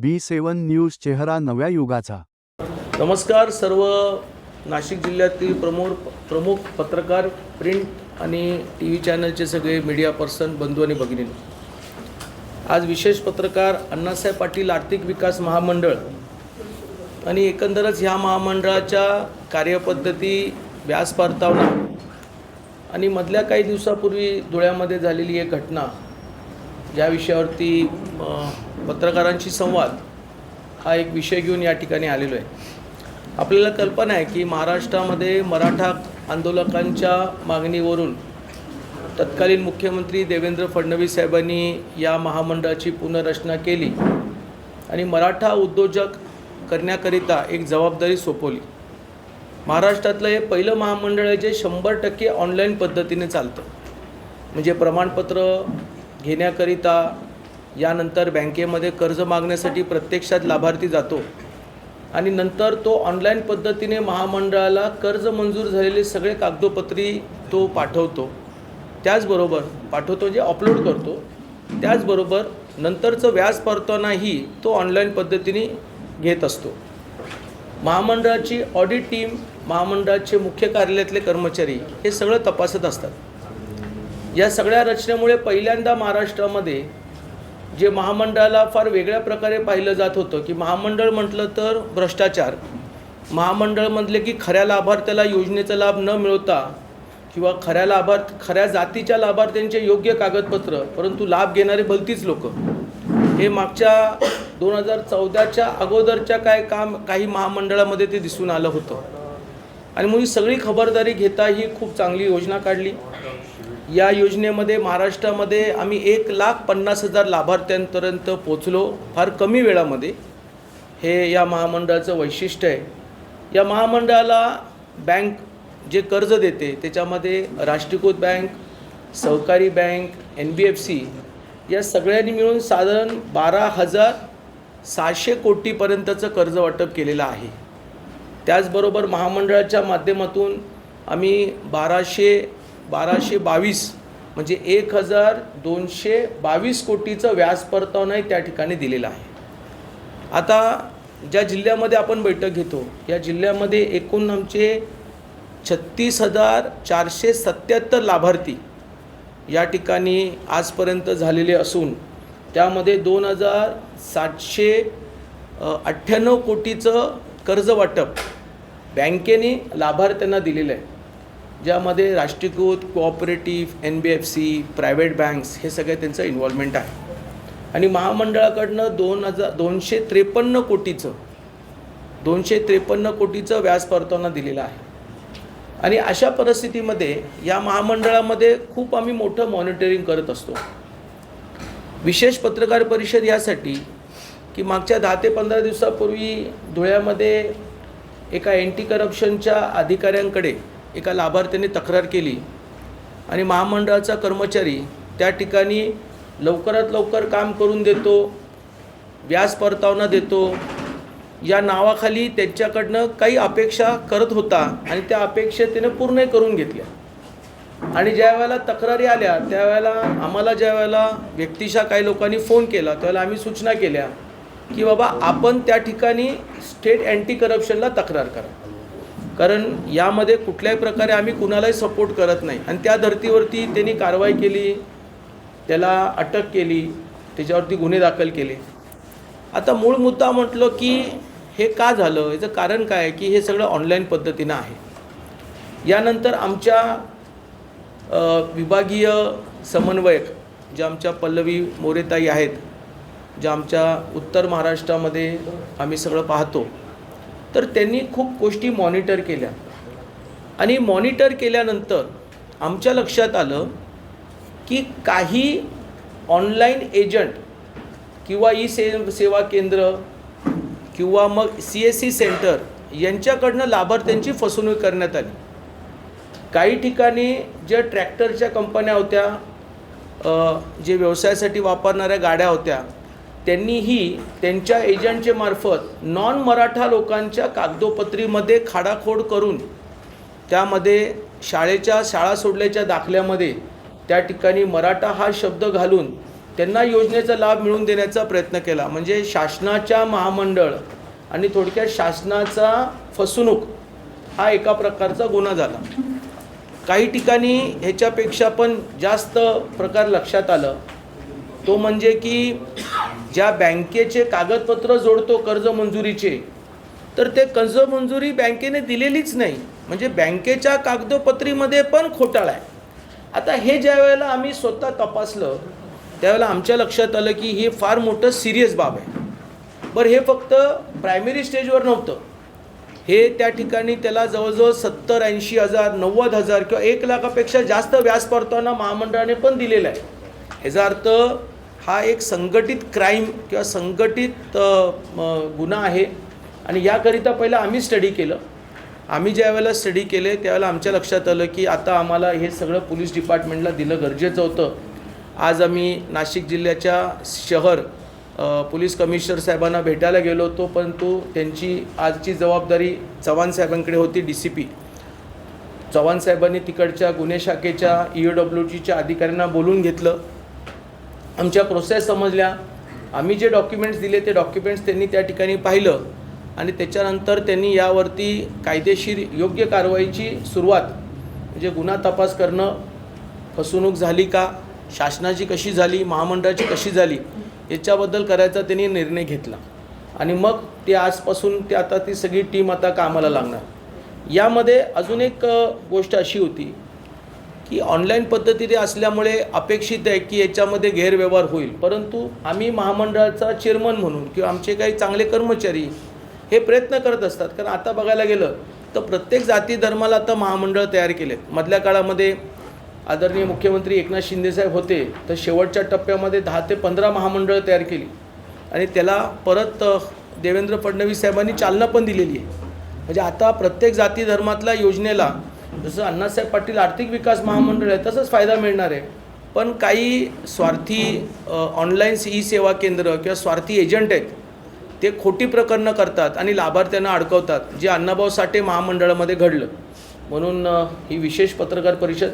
बी सेवन news चेहरा नव्या युगाचा. नमस्कार सर्व नाशिक जिल्ह्यातील प्रमुख प्रमुख पत्रकार प्रिंट आणि टी व्ही चॅनलचे सगळे मीडिया पर्सन बंधू आणि भगिनी आज विशेष पत्रकार अण्णासाहेब पाटील आर्थिक विकास महामंडळ आणि एकंदरच ह्या महामंडळाच्या कार्यपद्धती व्यास परतावना आणि मधल्या काही दिवसापूर्वी धुळ्यामध्ये झालेली एक घटना ज्या विषयावरती पत्रकारांशी संवाद हा एक विषय घेऊन या ठिकाणी आलेलो आहे. आपल्याला कल्पना आहे की महाराष्ट्रामध्ये मराठा आंदोलकांच्या मागणीवरून तत्कालीन मुख्यमंत्री देवेंद्र फडणवीस साहेबांनी या महामंडळाची पुनर्रचना केली आणि मराठा उद्योजक करण्याकरिता एक जबाबदारी सोपवली. महाराष्ट्रातलं हे पहिलं महामंडळ आहे जे शंभर टक्के ऑनलाईन पद्धतीने चालतं. म्हणजे प्रमाणपत्र घेण्याकरिता यानंतर बँकेमध्ये कर्ज मागण्यासाठी प्रत्यक्षात लाभार्थी जातो आणि नंतर तो ऑनलाईन पद्धतीने महामंडळाला कर्ज मंजूर झालेले सगळे कागदोपत्री तो पाठवतो. त्याचबरोबर पाठवतो जे अपलोड करतो. त्याचबरोबर नंतरचं व्याज परतानाही तो ऑनलाईन पद्धतीने घेत असतो. महामंडळाची ऑडिट टीम महामंडळाचे मुख्य कार्यालयातले कर्मचारी हे सगळं तपासत असतात. या सगळ्या रचनेमुळे पहिल्यांदा महाराष्ट्रामध्ये जे महामंडळाला फार वेगळ्या प्रकारे पाहिलं जात होतं की महामंडळ म्हटलं तर भ्रष्टाचार. महामंडळ म्हटले की खऱ्या लाभार्थ्याला योजनेचा लाभ न मिळवता किंवा खऱ्या लाभार्थ खऱ्या जातीच्या लाभार्थ्यांचे योग्य कागदपत्र परंतु लाभ घेणारे भलतीच लोक. हे मागच्या दोन हजार चौदाच्या अगोदरच्या काय काम काही महामंडळामध्ये ते दिसून आलं होतं. आणि म्हणून ही सगळी खबरदारी घेता ही खूप चांगली योजना काढली. या योजनेमध्ये महाराष्ट्रामध्ये आम्ही एक लाख पन्नास हजार लाभार्थ्यांपर्यंत पोचलो फार कमी वेळामध्ये. हे या महामंडळाचं वैशिष्ट्य आहे. या महामंडळाला बँक जे कर्ज देते त्याच्यामध्ये राष्ट्रीयकृत बँक सहकारी bank N B F C या सगळ्यांनी मिळून साधारण बारा हजार सहाशे कोटीपर्यंतचं कर्ज वाटप केलेलं आहे. त्याचबरोबर महामंडळाच्या माध्यमातून आम्ही बाराशे बाराशे बावीस म्हणजे एक हजार दोनशे बावीस कोटीचं व्याज परतावनाही त्या ठिकाणी दिलेलं आहे. आता ज्या जिल्ह्यामध्ये आपण बैठक घेतो या जिल्ह्यामध्ये एकूण आमचे छत्तीस हजार चारशे सत्याहत्तर लाभार्थी या ठिकाणी आजपर्यंत झालेले असून त्यामध्ये दोन हजार सातशे अठ्ठ्याण्णव कोटीचं कर्ज वाटप बँकेने लाभार्थ्यांना दिलेलं आहे. ज्यामध्ये राष्ट्रीयकृत cooperative N B F C private banks हे सगळे त्यांचं इन्व्हॉल्वमेंट आहे. आणि महामंडळाकडनं दोन हजार दोनशे त्रेपन्न कोटीचं दोनशे त्रेपन्न कोटीचं व्याज परताना दिलेलं आहे. आणि अशा परिस्थितीमध्ये या महामंडळामध्ये खूप आम्ही मोठं मॉनिटरिंग करत असतो. विशेष पत्रकार परिषद यासाठी की मागच्या दहा ते पंधरा दिवसापूर्वी धुळ्यामध्ये एका अँटी करप्शनच्या अधिकाऱ्यांकडे एका लाभार्थ्याने तक्रार केली आणि महामंडळाचा कर्मचारी त्या ठिकाणी लवकरात लवकर काम करून देतो व्याज परतावना देतो. या नावाखाली त्यांच्याकडनं काही अपेक्षा करत होता आणि त्या अपेक्षा त्याने पूर्ण करून घेतल्या. आणि ज्या वेळेला तक्रारी आल्या त्यावेळेला आम्हाला ज्या वेळेला व्यक्तिशा काही लोकांनी फोन केला त्यावेळेला आम्ही सूचना केल्या की बाबा आपण त्या ठिकाणी स्टेट अँटी करप्शनला तक्रार करा. कारण यामध्ये कुठल्याही प्रकारे आम्ही कुणालाही सपोर्ट करत नाही. आणि त्या धर्तीवरती त्यांनी कारवाई केली त्याला अटक केली त्याच्यावरती गुन्हे दाखल केले. आता मूळ मुद्दा म्हटलं की हे का झालं? याचं कारण काय आहे की हे सगळं ऑनलाईन पद्धतीनं आहे. यानंतर आमच्या विभागीय समन्वयक ज्या आमच्या पल्लवी मोरेताई आहेत ज्या आमच्या उत्तर महाराष्ट्रामध्ये आम्ही सगळं पाहतो तर त्यांनी खूप गोष्टी मॉनिटर केल्या. आणि मॉनिटर केल्यानंतर आमच्या लक्षात आलं की काही ऑनलाईन एजंट किंवा ई से सेवा केंद्र किंवा मग सी एस सी सेंटर यांच्याकडनं लाभार्थ्यांची फसवणूक करण्यात आली. काही ठिकाणी ज्या ट्रॅक्टरच्या कंपन्या होत्या जे व्यवसायासाठी वापरणाऱ्या गाड्या होत्या त्यांनीही त्यांच्या एजंटचे मार्फत नॉन मराठा लोकांच्या कागदोपत्रीमध्ये खाडाखोड करून त्यामध्ये शाळेच्या शाळा सोडल्याच्या दाखल्यामध्ये त्या ठिकाणी मराठा हा शब्द घालून त्यांना योजनेचा लाभ मिळवून देण्याचा प्रयत्न केला. म्हणजे शासनाच्या महामंडळ आणि थोडक्यात शासनाचा फसवणूक हा एका प्रकारचा गुन्हा झाला. काही ठिकाणी ह्याच्यापेक्षा पण जास्त प्रकार लक्षात आलं. तो म्हणजे की ज्या बँकेचे कागदपत्र जोडतो कर्ज मंजुरीचे तर ते कर्ज मंजुरी बँकेने दिलेलीच नाही. म्हणजे बँकेच्या कागदोपत्रीमध्ये पण खोटाळा आहे. आता हे ज्या वेळेला आम्ही स्वतः तपासलं त्यावेळेला आमच्या लक्षात आलं की हे फार मोठं सिरियस बाब आहे. बरं हे फक्त प्रायमरी स्टेजवर नव्हतं. हे त्या ठिकाणी त्याला जवळजवळ सत्तर ऐंशी हजार नव्वद हजार किंवा एक लाखापेक्षा जास्त व्याज परताना महामंडळाने पण दिलेलं आहे. ह्याचा अर्थ हा एक संघटित क्राईम किंवा संघटित गुन्हा आहे. आणि याकरिता पहिलं आम्ही स्टडी केलं. आम्ही ज्या वेळेला स्टडी केले त्यावेळेला आमच्या लक्षात आलं की आता आम्हाला हे सगळं पोलीस डिपार्टमेंटला दिलं गरजेचं होतं. आज आम्ही नाशिक जिल्ह्याच्या शहर पोलीस कमिशनर साहेबांना भेटायला गेलो होतो परंतु त्यांची आजची जबाबदारी चव्हाण साहेबांकडे होती डी सी पी चव्हाण साहेबांनी तिकडच्या गुन्हे शाखेच्या ई डब्ल्यू जीच्या अधिकाऱ्यांना बोलून घेतलं. आमच्या प्रोसेस समजल्या. आम्ही जे डॉक्युमेंट्स दिले ते डॉक्युमेंट्स त्यांनी त्या ठिकाणी पाहिलं. आणि त्याच्यानंतर त्यांनी यावरती कायदेशीर योग्य कारवाईची सुरुवात म्हणजे गुन्हा तपास करणं फसवणूक झाली का शासनाची कशी झाली महामंडळाची कशी झाली याच्याबद्दल करायचा त्यांनी निर्णय घेतला. आणि मग ते आजपासून ते आता ती सगळी टीम आता कामाला लागणार. यामध्ये अजून एक गोष्ट अशी होती की ऑनलाईन पद्धतीने असल्यामुळे अपेक्षित आहे की याच्यामध्ये गैरव्यवहार होईल. परंतु आम्ही महामंडळाचा चेअरमन म्हणून किंवा आमचे काही चांगले कर्मचारी हे प्रयत्न करत असतात. कारण आता बघायला गेलं तर प्रत्येक जाती धर्माला आता महामंडळ तयार केले. मधल्या काळामध्ये आदरणीय मुख्यमंत्री एकनाथ शिंदेसाहेब होते तर शेवटच्या टप्प्यामध्ये दहा ते पंधरा महामंडळ तयार केली. आणि त्याला परत देवेंद्र फडणवीस साहेबांनी चालना पण दिलेली आहे. म्हणजे आता प्रत्येक जाती धर्मातल्या योजनेला जसं अण्णासाहेब पाटील आर्थिक विकास महामंडळ आहे तसंच फायदा मिळणार आहे. पण काही स्वार्थी ऑनलाईन ई सेवा केंद्र किंवा स्वार्थी एजंट आहेत ते खोटी प्रकरणं करतात आणि लाभार्थ्यांना अडकवतात जे अण्णाभाऊ साठे महामंडळामध्ये घडलं. म्हणून ही विशेष पत्रकार परिषद